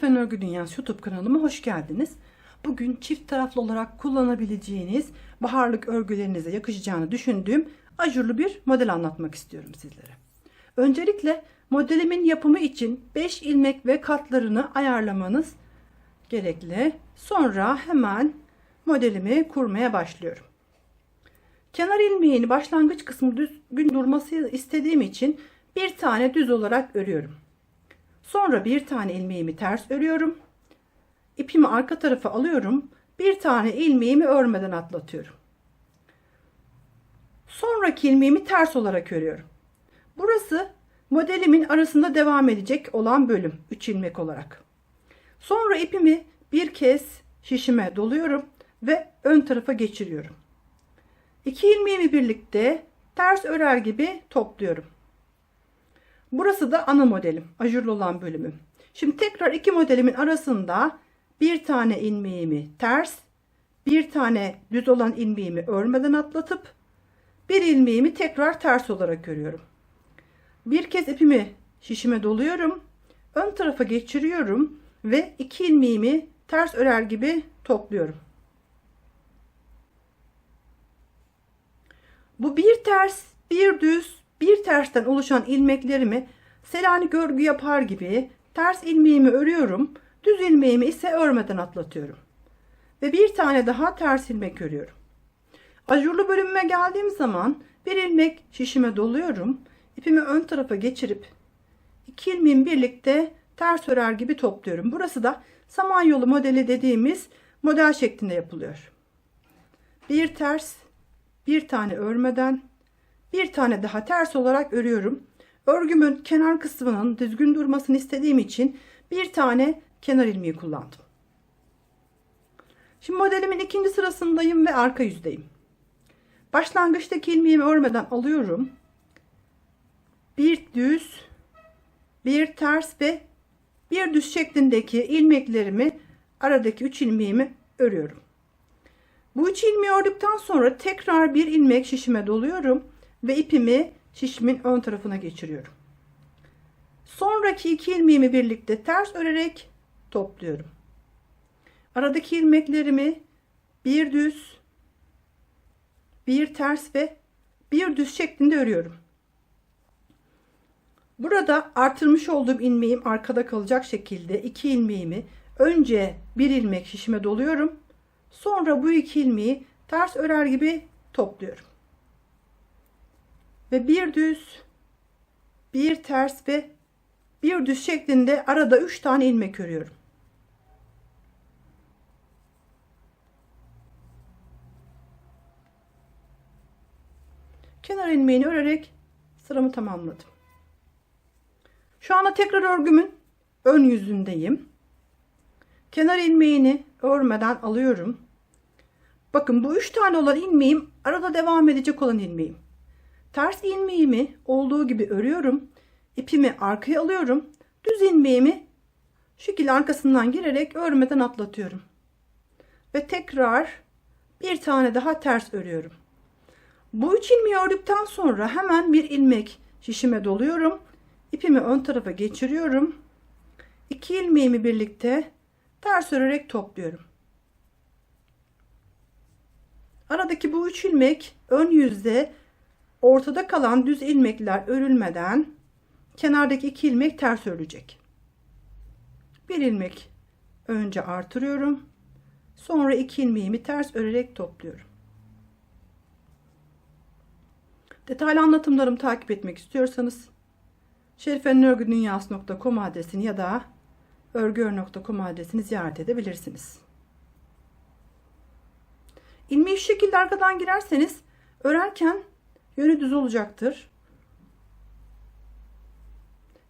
Fen Örgü Dünyası YouTube kanalıma hoş geldiniz. Bugün çift taraflı olarak kullanabileceğiniz baharlık örgülerinize yakışacağını düşündüğüm ajurlu bir model anlatmak istiyorum sizlere. Öncelikle modelimin yapımı için 5 ilmek ve katlarını ayarlamanız gerekli. Sonra hemen modelimi kurmaya başlıyorum. Kenar ilmeğini başlangıç kısmı düzgün durması istediğim için bir tane düz olarak örüyorum. Sonra bir tane ilmeğimi ters örüyorum. İpimi arka tarafa alıyorum. Bir tane ilmeğimi örmeden atlatıyorum. Sonraki ilmeğimi ters olarak örüyorum. Burası modelimin arasında devam edecek olan bölüm 3 ilmek olarak. Sonra ipimi bir kez şişime doluyorum ve ön tarafa geçiriyorum. İki ilmeğimi birlikte ters örer gibi topluyorum. Burası da ana modelim. Ajurlu olan bölümüm. Şimdi tekrar iki modelimin arasında bir tane ilmeğimi ters, bir tane düz olan ilmeğimi örmeden atlatıp bir ilmeğimi tekrar ters olarak örüyorum. Bir kez ipimi şişime doluyorum. Ön tarafa geçiriyorum ve iki ilmeğimi ters örer gibi topluyorum. Bu bir ters, bir düz, bir tersten oluşan ilmeklerimi Selanik örgü yapar gibi ters ilmeğimi örüyorum. Düz ilmeğimi ise örmeden atlatıyorum. Ve bir tane daha ters ilmek örüyorum. Ajurlu bölümüme geldiğim zaman bir ilmek şişime doluyorum. İpimi ön tarafa geçirip iki ilmeğimi birlikte ters örer gibi topluyorum. Burası da samanyolu modeli dediğimiz model şeklinde yapılıyor. Bir ters, bir tane örmeden, bir tane daha ters olarak örüyorum. Örgümün kenar kısmının düzgün durmasını istediğim için bir tane kenar ilmeği kullandım. Şimdi modelimin ikinci sırasındayım ve arka yüzdeyim. Başlangıçtaki ilmeğimi örmeden alıyorum. Bir düz, bir ters ve bir düz şeklindeki ilmeklerimi aradaki üç ilmeğimi örüyorum. Bu üç ilmeği ördükten sonra tekrar bir ilmek şişime doluyorum ve ipimi şişimin ön tarafına geçiriyorum. Sonraki iki ilmeğimi birlikte ters örerek topluyorum. Aradaki ilmeklerimi bir düz, bir ters ve bir düz şeklinde örüyorum. Burada artırmış olduğum ilmeğim arkada kalacak şekilde iki ilmeğimi önce bir ilmek şişime doluyorum. Sonra bu iki ilmeği ters örer gibi topluyorum ve bir düz bir ters ve bir düz şeklinde arada 3 tane ilmek örüyorum. Kenar ilmeğini örerek sıramı tamamladım. Şu anda tekrar örgümün ön yüzündeyim. Kenar ilmeğini örmeden alıyorum. Bakın bu üç tane olan ilmeğim arada devam edecek olan ilmeğim. Ters ilmeğimi olduğu gibi örüyorum. İpimi arkaya alıyorum. Düz ilmeğimi şu şekilde arkasından girerek örmeden atlatıyorum. Ve tekrar bir tane daha ters örüyorum. Bu üç ilmeği ördükten sonra hemen bir ilmek şişime doluyorum. İpimi ön tarafa geçiriyorum. İki ilmeğimi birlikte ters örerek topluyorum. Aradaki bu üç ilmek ön yüzde ortada kalan düz ilmekler örülmeden kenardaki iki ilmek ters örülecek. Bir ilmek önce artırıyorum. Sonra iki ilmeğimi ters örerek topluyorum. Detaylı anlatımlarımı takip etmek istiyorsanız şerifenörgüdünyası.com adresini ya da örgüör.com adresini ziyaret edebilirsiniz. İlmeği şu şekilde arkadan girerseniz örerken Yönü düz olacaktır.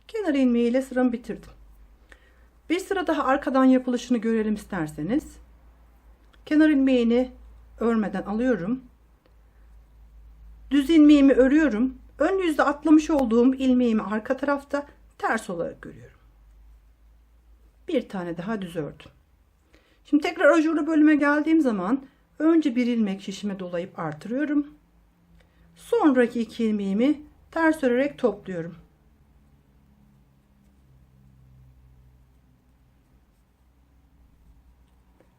Kenar ilmeği ile sıramı bitirdim. Bir sıra daha arkadan yapılışını görelim isterseniz. Kenar ilmeğini örmeden alıyorum. Düz ilmeğimi örüyorum. Ön yüzde atlamış olduğum ilmeğimi arka tarafta ters olarak görüyorum. Bir tane daha düz ördüm. Şimdi tekrar ajurlu bölüme geldiğim zaman önce bir ilmek şişime dolayıp artırıyorum. Sonraki iki ilmeğimi ters örerek topluyorum.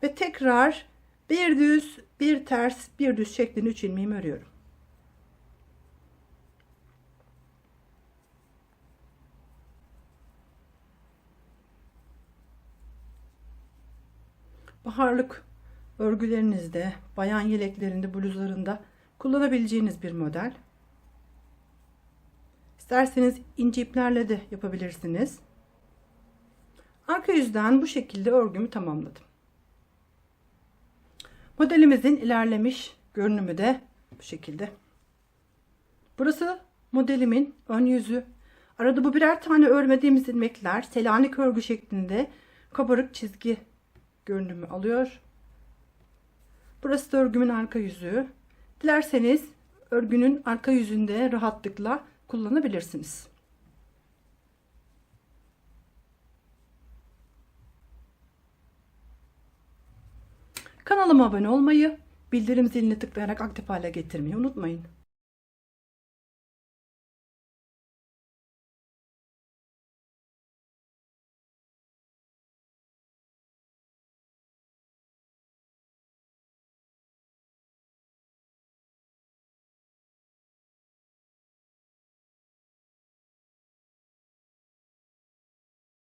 Ve tekrar bir düz, bir ters, bir düz şeklinde 3 ilmeğimi örüyorum. Baharlık örgülerinizde, bayan yeleklerinde, bluzlarında kullanabileceğiniz bir model. İsterseniz ince iplerle de yapabilirsiniz. Arka yüzden bu şekilde örgümü tamamladım. Modelimizin ilerlemiş görünümü de bu şekilde. Burası modelimin ön yüzü. Arada bu birer tane örmediğimiz ilmekler Selanik örgü şeklinde kabarık çizgi görünümü alıyor. Burası da örgümün arka yüzü. Dilerseniz örgünün arka yüzünde rahatlıkla kullanabilirsiniz. Kanalıma abone olmayı, bildirim zilini tıklayarak aktif hale getirmeyi unutmayın.